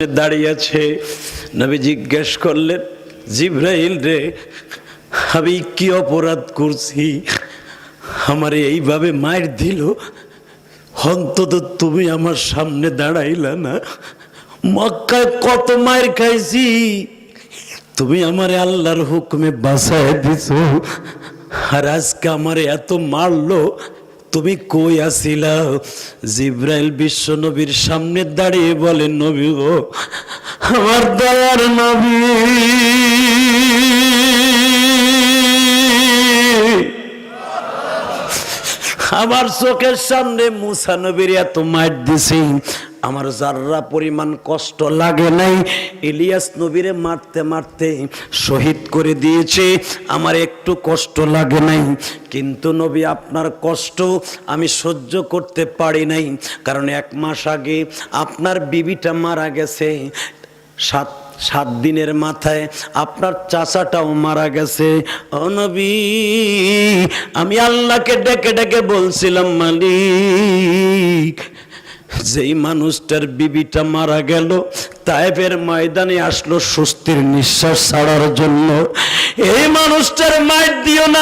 দাঁড়িয়ে আছে। নবী জিজ্ঞেস করলেন, জিব্রাইল রে, আমি কি অপরাধ করছি? আমার এইভাবে মায়ের দিল? অন্তত তুমি আমার সামনে দাঁড়াইলা না। মক্কায় কত মায়ের খাইছি? তুমি আমারে আল্লাহর হুকুমে বাসায় দিছো। আর আজকে আমারে এত মারলো তুমি কই আসিলা? জিব্রাইল বিশ্ব নবীর সামনে দাঁড়িয়ে বলেন নবী গো, আমার দয়ার নবী। আমার চোখের সামনে মুসা নবীর এত মাঠ দিছে। আমার যার্রা পরিমাণ কষ্ট লাগে নাই, ইলিয়াস নবীরে মারতে মারতে শহীদ করে দিয়েছে, আমার একটু কষ্ট লাগে নাই। কিন্তু নবী, আপনার কষ্ট আমি সহ্য করতে পারি নাই, কারণ এক মাস আগে আপনার বিবিটা মারা গেছে, সাত সাত দিনের মাথায় আপনার চাচাটাও মারা গেছে। অনবী আমি আল্লাহকে ডেকে ডেকে বলছিলাম, মালিক যেই মানুষটার বিবিটা মারা গেল তাইফের ময়দানে আসলো স্বস্তির নিঃশ্বাস ছাড়ার জন্য। এই মানুষটার মায়ের দিও না,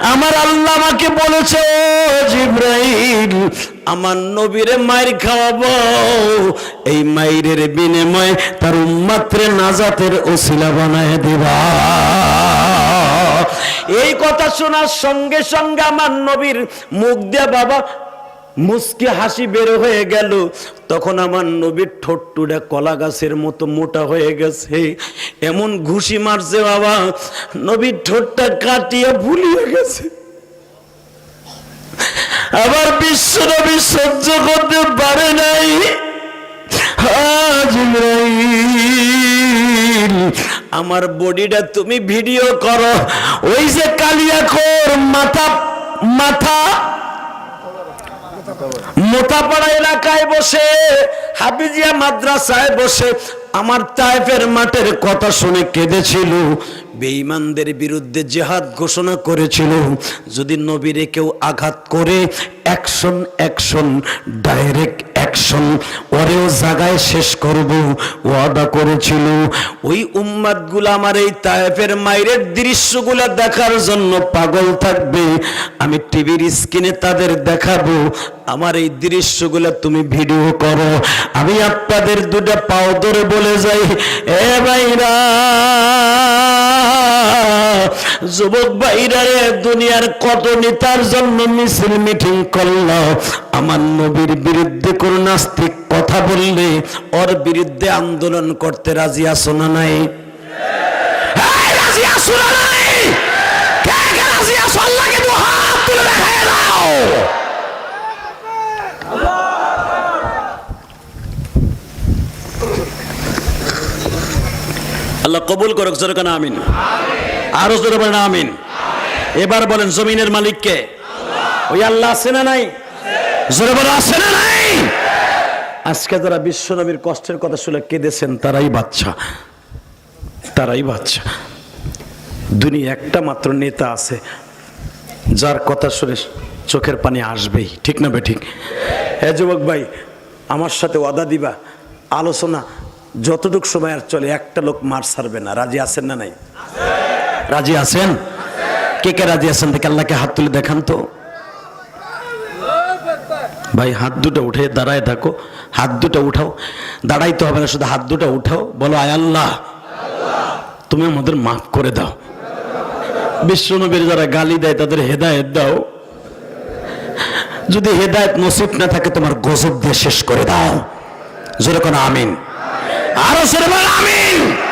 আমার আল্লাহ আমাকে বলেছে, "ও জিব্রাইল, আমার নবীরে মায়ের খাওয়াবো। এই মায়ের বিনিময়ে তার উম্মাত্রে নাজাতের ওসিলা বানায় দিবা। এই কথা শোনার সঙ্গে সঙ্গে আমার নবীর মুখ দিয়ে বাবা মুসকি হাসি বের হয়ে গেল। তখন আমার নবীর ঠোঁটটুটা কলা গাছের মতো মোটা হয়ে গেছে। এমন ঘুষি মারছে বাবা, নবীর ঠোঁটটা কাটিয়ে ভুলিয়ে গেছে। আবার বিশ্ব নবী সহ্য করতে পারে নাই। আমার বডিটা তুমি ভিডিও করো। ওই যে কালিয়াকোর মাথা মাথা মোতাপাড়া এলাকায় বসে হাবিজিয়া মাদ্রাসায় বসে আমার তাইফের মাঠের কথা শুনে কেঁদেছিল, বেঈমানদের বিরুদ্ধে জেহাদ ঘোষণা করেছিল, যদি নবীরে কেউ আঘাত করে অ্যাকশন অ্যাকশন ডাইরেক্ট অ্যাকশন ওরেও জায়গায় শেষ করব, ওয়াদা করেছিল। ওই উম্মাদগুলো আমার এই তায়েফের মায়ের দৃশ্যগুলো দেখার জন্য পাগল থাকবে। আমি টিভির স্ক্রিনে তাদের দেখাবো। আমার এই দৃশ্যগুলো তুমি ভিডিও করো। আমি আপনাদের দুটা পাও ধরে বলে যাই, এ ভাইরা! যুবক ভাইরা রে দুনিয়ার কত নেতার জন্য মিছিল মিটিং করল? আমার নবীর বিরুদ্ধে কোন নাস্তিক কথা বললে ওর বিরুদ্ধে আন্দোলন করতে রাজি আছো না নাই? আল্লাহ কবুল করুক, জোরে কেন, আমিন। আরও জোরে বলেন, আমিন। এবার বলেন, জমিনের মালিককে। ওই আল্লাহ আছে না নাই? জোরে বলে আছে না নাই? আজকে যারা বিশ্বনবীর কষ্টের কথা শুনে কেঁদেছেন, তারাই বাচ্চা। তারাই বাচ্চা। দুনিয়া একটা মাত্র নেতা আছে, যার কথা শুনে চোখের পানি আসবেই। ঠিক না ঠিক? হ্যাঁ যুবক ভাই, আমার সাথে ওয়াদা দিবা, আলোচনা যতটুক সময় আর চলে, একটা লোক মার ছাড়বে না। রাজি আছেন না নাই? রাজি আছেন? কে কে রাজি আছেন দেখে আল্লাহকে হাত তুলে দেখান তো। ভাই, হাত দুটো উঠে, দাঁড়ায় থাকো। হাত দুটো উঠাও। দাঁড়াইতে হবে না, শুধু হাত দুটো উঠাও। বলো, আয় আল্লাহ। তুমি আমাদের মাফ করে দাও। বিশ্বনবীর যারা গালি দেয়, তাদের হেদায়েত দাও। যদি হেদায়ত নসিব না থাকে, তোমার গজব দিয়ে শেষ করে দাও। যেরকম আমিন। আরও বল, আমিন।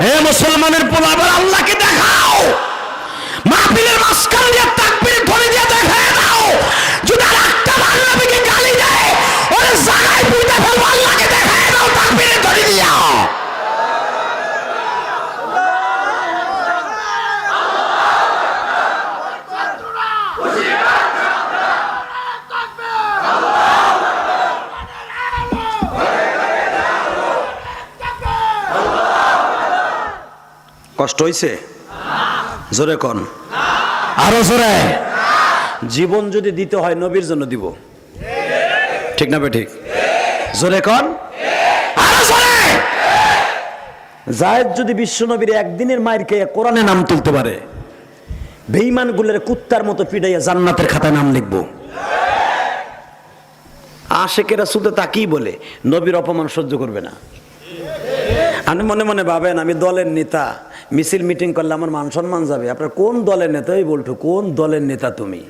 মুসলমানের পোলা আবার আল্লাহকে দেখাও। মাহফিলের মাঝখান দিয়ে ধরে দিয়ে দেখায় দাও যদি আর একটা বাংলাদেশকে গালি দেয় ওরে জায়গায় পুঁতে ফেলব আল্লাহকে দেখায় দাও তাকবীর ধরে দিয়া কষ্ট হইছে? জোরে কন। আরও জোরে। জীবন যদি দিতে হয় নবীর জন্য দিব। ঠিক না ঠিক জোরে কন। জায়েদ যদি বিশ্বনবীর একদিনের মায়ের কে কোরআনে নাম তুলতে পারে বেঈমান গুলের কুত্তার মতো পিড়াইয়া জান্নাতের খাতায় নাম লিখব। আশেকেরা শুধু তাকেই বলে নবীর অপমান সহ্য করবে না। আপনি মনে মনে ভাবেন, আমি দলের নেতা, মিছিল মিটিং করলে আমার মান সম্মান যাবে। আপনার কোন দলের নেতা? ওই বলতো কোন দলের নেতা তুমি?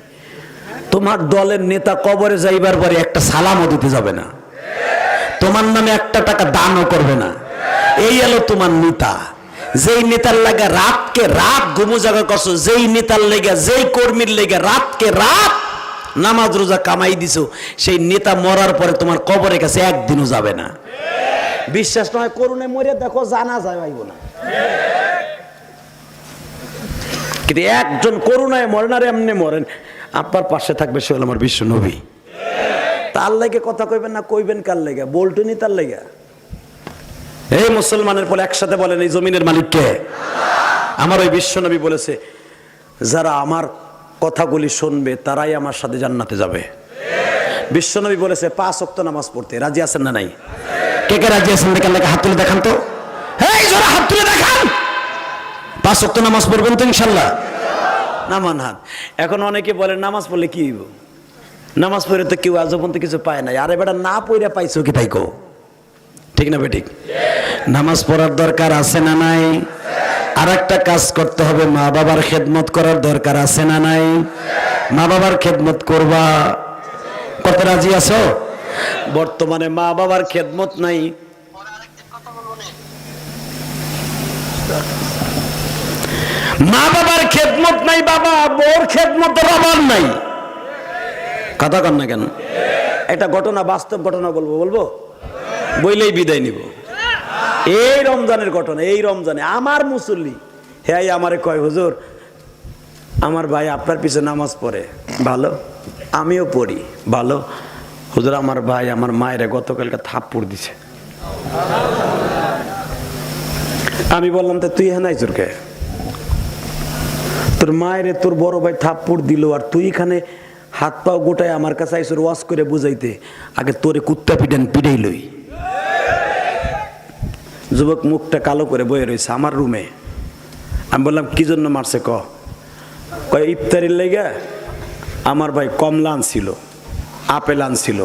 তোমার দলের নেতা কবরে যাইবার পরে একটা সালামও দিতে যাবে না। তোমার নামে একটা টাকা দানও করবে না। এই এলো তোমার নেতা। যেই নেতার লাগা রাতকে রাত ঘুমু জাগা করছ, যেই নেতার লেগা, যেই কর্মীর লেগা রাতকে রাত নামাজ রোজা কামাই দিছো, সেই নেতা মরার পরে তোমার কবরের কাছে একদিনও যাবে না। বিশ্বাস নয় করুণে মরে দেখো জানা যায় পাইব না কিন্তু একজন করুণায় মরেন আর এমনি মরেন। আপনার পাশে থাকবে সে আমার বিশ্ব নবী। তার লেগে কথা কইবেন না, কইবেন কার লেগে? বলটুনি তার লেগে। এই মুসলমানের পরে একসাথে বলেন, এই জমিনের মালিককে আমার ওই বিশ্বনবী বলেছে, যারা আমার কথাগুলি শুনবে, তারাই আমার সাথে জান্নাতে যাবে। বিশ্বনবী বলেছে, পাঁচ অক্ত নামাজ পড়তে। রাজি আছেন না নাই? কে কে রাজি আছেন দেখান হাত তুলে দেখান তো। জোরে হাত তুলে দেখান। পাঁচ অক্ত নামাজ পড়বেন তো ইনশাল্লাহ নামান হাত এখন অনেকে বলে নামাজ পড়লে কি হইব? নামাজ পড়ে তো কেউ আজ পর্যন্ত কিছু পায় নাই। আরে বেটা, না পড়ে পাইছো কি তাইকো ঠিক না বেঠিক? নামাজ পড়ার দরকার আছে না নাই? আর একটা কাজ করতে হবে মা বাবার খেদমত করার দরকার আছে না নাই? মা বাবার খেদমত করবা। কত রাজি আছো? বর্তমানে মা বাবার খেদমত নাই। মা বাবার খেদমত নাই, বাবা, বোর খেদমতের অভাব নাই। কথা কন না কেন? একটা ঘটনা, বাস্তব ঘটনা বলব বলব? বইলেই বিদায় নিব। এই রমজানের ঘটনা, এই রমজানে আমার মুসল্লি হ্যাঁ আমারে কয়, হুজুর, আমার ভাই আপনার পিছনে নামাজ পড়ে, ভালো? আমিও পড়ি, ভালো? হুজুর, আমার ভাই, আমার মায়ের গতকালকে থাপ্পড় দিছে। আমি বললাম, তো তুই হ্যাঁ চুরকে তোর মায়ের, তোর বড় ভাই থাপ্পড় দিল আর তুই এখানে হাত পাও গোটায় আমার কাছে আইসুর ওয়াশ করে বুঝাইতে। আগে তোরে কুত্তা পিটান, পিটাই লই। যুবক মুখটা কালো করে বয়ে রয়েছে আমার রুমে। আমি বললাম, কি জন্য মারছে ক? ইফতারির লেগে আমার ভাই কমলা আনছিল। আপেল আনছিল।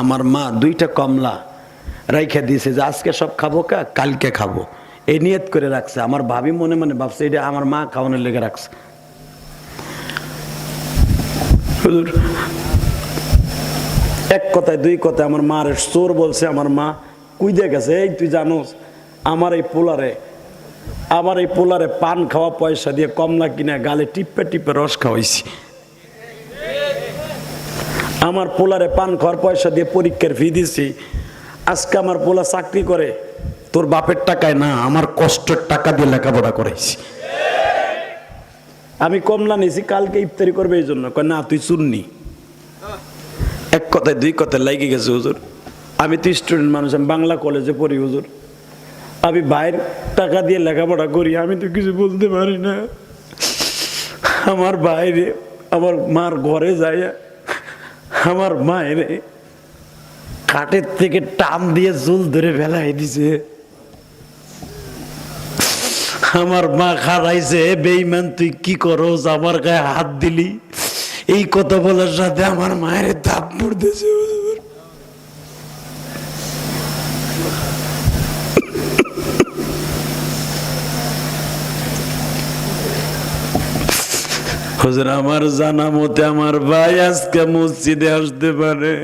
আমার মা দুইটা কমলা রাইখা দিয়েছে যে, আজকে সব খাব কা? কালকে খাব। এই নিয়ত করে রাখছে। আমার ভাবি মনে মনে ভাবছে, এটা আমার মা খাওয়ানোর লেগে রাখছে। এক কথায় দুই কথায় আমার মার চোর বলছে আমার মা কুইদে গেছে? এই তুই জানোস, আমার এই পোলারে, আমার এই পোলারে পান খাওয়া পয়সা দিয়ে কমলা কিনে গালে টিপে টিপে রস খাওয়াইছি। আমার পোলারে পান খর পয়সা দিয়ে পরীক্ষার ফি দিছি। আজকে আমার পোলা চাকরি করে, তোর বাপের টাকায় না, আমার কষ্টের টাকা দিয়ে লেখাপড়া করাইছি। আমি কমলা নিয়েছি কালকে ইফতারি করবে এই জন্য। না, তুই শুননি এক কথায়, দুই কথায় লাগিয়ে গেছে, হুজুর। আমি তো স্টুডেন্ট মানুষ, আমি বাংলা কলেজে পড়ি, হুজুর। আমি বাইরের টাকা দিয়ে লেখাপড়া করি, আমি তো কিছু বলতে পারি না। আমার বাইরে আমার মার ঘরে যায় আমার মায়ের খাটের থেকে টান দিয়ে জুল ধরে ফেলাই দিছে। আমার মা খারাইছে বেইমান তুই কি করস? আমার গায়ে হাত দিলি? এই কথা বলার সাথে আমার মায়ের দাপ পড়তেছে হুজুর। আমার জানা মতে আমার ভাই আজকে মসজিদে আসতে পারে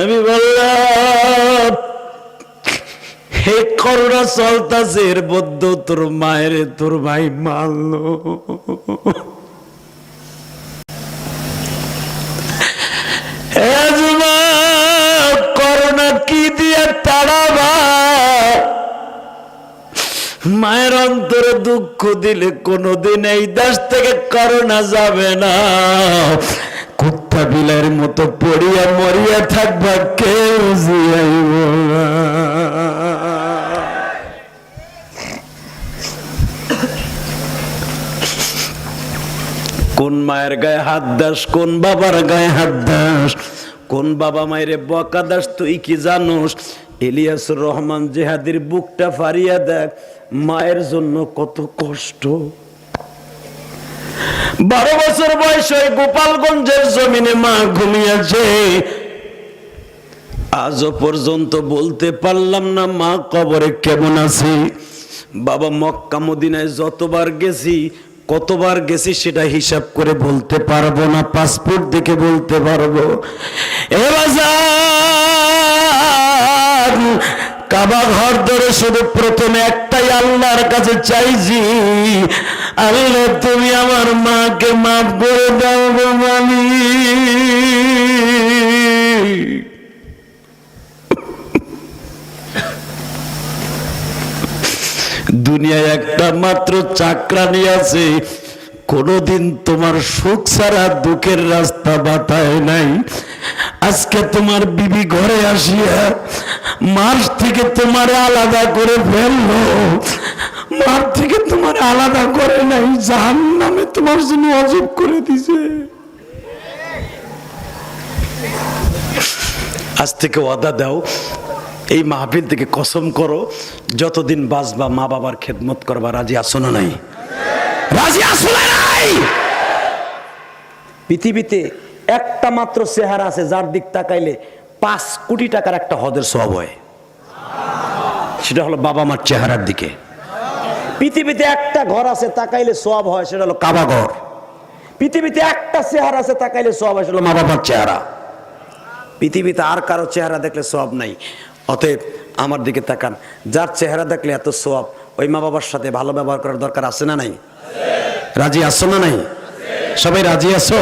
আমি বললাম, হে করোনা চলতাছে, এর বদ্ধ তোর মায়ের, তোর ভাই মারলো মায়ের অন্তরে দুঃখ দিলে কোনোদিন এই দেশ থেকে করোনা যাবে না। কুত্তা বিলার মতো পড়িয়া মরিয়া থাকবা কেউ জিয়াইব কোন মায়ের গায়ে হাত দাস, কোন বাবার গায়ে হাত দাস, কোন বাবা মায়ের বকা দাস, তুই কি জানোস? ইলিয়াসুর রহমান জেহাদির বুকটা ফারিয়া দেখ, মায়ের জন্য কত কষ্ট। বারো বছর বয়স ওই গোপালগঞ্জের জমিনে মা ঘুমিয়েছে। আজও পর্যন্ত বলতে পারলাম না মা কবরে কেমন আছে। বাবা মক্কা মদিনায় যতবার গেছি, কতবার গেছি সেটা হিসাব করে বলতে পারব না, পাসপোর্ট দেখে বলতে পারব। এ বাজার! কাবা ঘর ধরে শুধু প্রথমে একটাই আল্লাহর কাছে চাইছি, আল্লাহ তুমি আমার মাকে মাফ করে দাও গো মালিক। দুনিয়ায় একটা মাত্র চাকরানি আছে, কোনদিন তোমার সুখ ছাড়া দুঃখের রাস্তা বাতায় নাই। আজকে তোমার বিবি ঘরে আসিয়া মাস থেকে তোমার আলাদা করে ফেলল মার থেকে তোমার আলাদা করে নাই জাহান নামে তোমার জন্য অজব করে দিছে। আজ থেকে ওয়াদা দাও, এই মাহফিল থেকে কসম করো, যতদিন বাঁচবা মা বাবার খেদমত করবা, রাজি আসো না নাই? রাজি আসো না নাই? পৃথিবীতে একটা মাত্র চেহারা আছে, যার দিক তাকাইলে পাঁচ কোটি টাকার একটা হদের সব হয়। সেটা হলো বাবা মার চেহারার দিকে। পৃথিবীতে একটা ঘর আছে, তাকাইলে সব হয়, সেটা হলো কাবা ঘর। পৃথিবীতে একটা চেহারা আছে, তাকাইলে সব হয়, সেটা হলো মা বাবার চেহারা। পৃথিবীতে আর কারও চেহারা দেখলে সব নাই। অতএব আমার দিকে তাকান। যার চেহারা দেখলে এত সব ওই মা বাবার সাথে ভালো ব্যবহার করার দরকার আছে না নাই? রাজি আছো না নাই? সবাই রাজি আছো?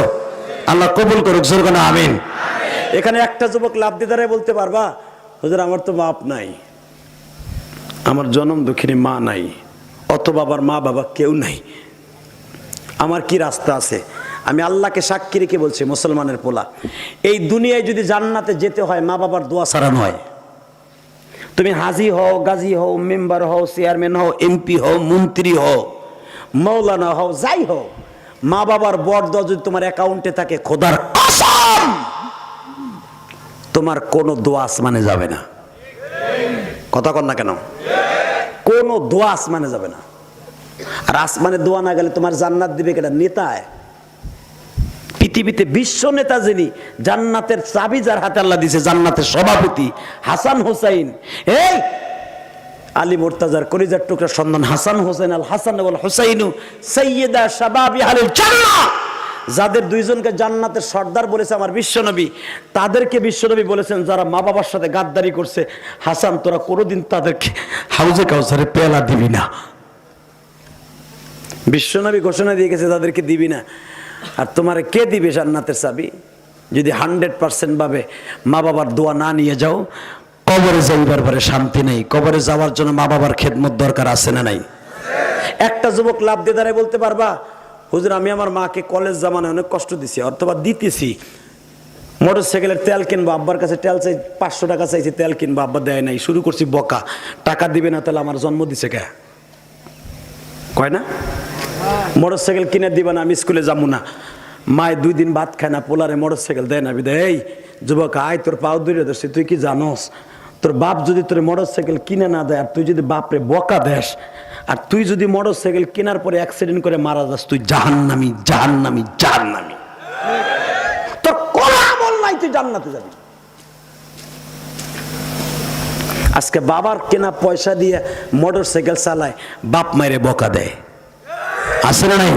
আল্লাহ কবুল করুক, জোর আমিন। এখানে একটা যুবক লাভ দিয়ে দাঁড়ায় বলতে পারবা, হুজুর, আমার তো বাপ নাই। আমার জনম দুঃখিনী মা নাই অত বাবার মা বাবা কেউ নাই। আমার কি রাস্তা আছে? আমি আল্লাহকে সাক্ষী রেখে বলছি, মুসলমানের পোলা, এই দুনিয়ায় যদি জান্নাতে যেতে হয়, মা বাবার দোয়া ছাড়া নয় তুমি হাজি হও, গাজী হও, মেম্বার হও, চেয়ারম্যান হও, এমপি হও, মন্ত্রী হও, মৌলানা হও, যাই হও, মা বাবার বরদ যদি তোমার অ্যাকাউন্টে থাকে, খোদার কসম তোমার কোনো দোয়া আসমানে যাবে না। কথা কর না কেন? কোনো দোয়া আসমানে যাবে না। আর আসমানে দোয়া না গেলে তোমার জান্নাত দিবে কেটা নেতায়। পৃথিবীতে বিশ্ব নেতা যিনি, জান্নাতের চাবি যার হাতে আল্লাহ দিছে, জান্নাতের সভাপতি হাসান হোসাইন। এই আলী মোর্তাজার কলিজার টুকরা সন্ধান হাসান হোসেন আল হাসান হোসাইনু সৈয়দা শাবাবি আলিল জান্নাহ যাদের দুইজনকে জান্নাতের সর্দার বলেছে আমার বিশ্বনবী, তাদেরকে বিশ্বনবী বলেছেন যারা মা বাবার সাথে গাদ্দারি করছে, হাসান, তোরা কোনোদিন তাদেরকে হাউজে কাউসারে পেলা দিবি না। বিশ্বনবী ঘোষণা দিয়ে গেছে, তাদেরকে দিবি না। আর তোমার কে দিবে জান্নাতের চাবি? যদি হান্ড্রেড পার্সেন্ট ভাবে মা বাবার দোয়া না নিয়ে যাও, কবরে যাইবার পরে শান্তি নেই। কবরে যাওয়ার জন্য মা বাবার খেদমত দরকার আছে না নাই? একটা যুবক লাভ দিয়ে দাঁড়ায় বলতে পারবা হুজুর, আমি আমার মাকে কলেজ জামানে অনেক কষ্ট দিছি, অথবা দিতেছি। মোটর সাইকেলের তেল কিনবো, আব্বার কাছে তেল চাই, পাঁচশো টাকা চাইছি, তেল কিনবো, আব্বা দেয় নাই, শুরু করছি বকা। টাকা দিবে না, তাহলে আমার জন্ম দিছে কে? কয় না? মোটর সাইকেল কিনে দিবে না, আমি স্কুলে যাব না। মায় দুই দিন ভাত খায় না, পোলারে মোটর সাইকেল দেয় না বিদে এই, যুবক, আয়, তোর পাও দূরে ধরছি, তুই কি জানোস? তোর বাপ যদি তোর মোটর সাইকেল কিনে না দেয়, আর তুই যদি বাপরে বকা দেস আর তুই যদি মোটর সাইকেল কেনার পরে অ্যাক্সিডেন্ট করে মারা যাস, তুই জাহান্নামি জাহান্নামি জাহান্নামি। তোর কোনো আমল নাই, তুই জান্নাতে যাবি। আজকে বাবার কেনা পয়সা দিয়ে মোটর সাইকেল চালায়, বাপ মাইরে বকা দেয়। আসে না নাই?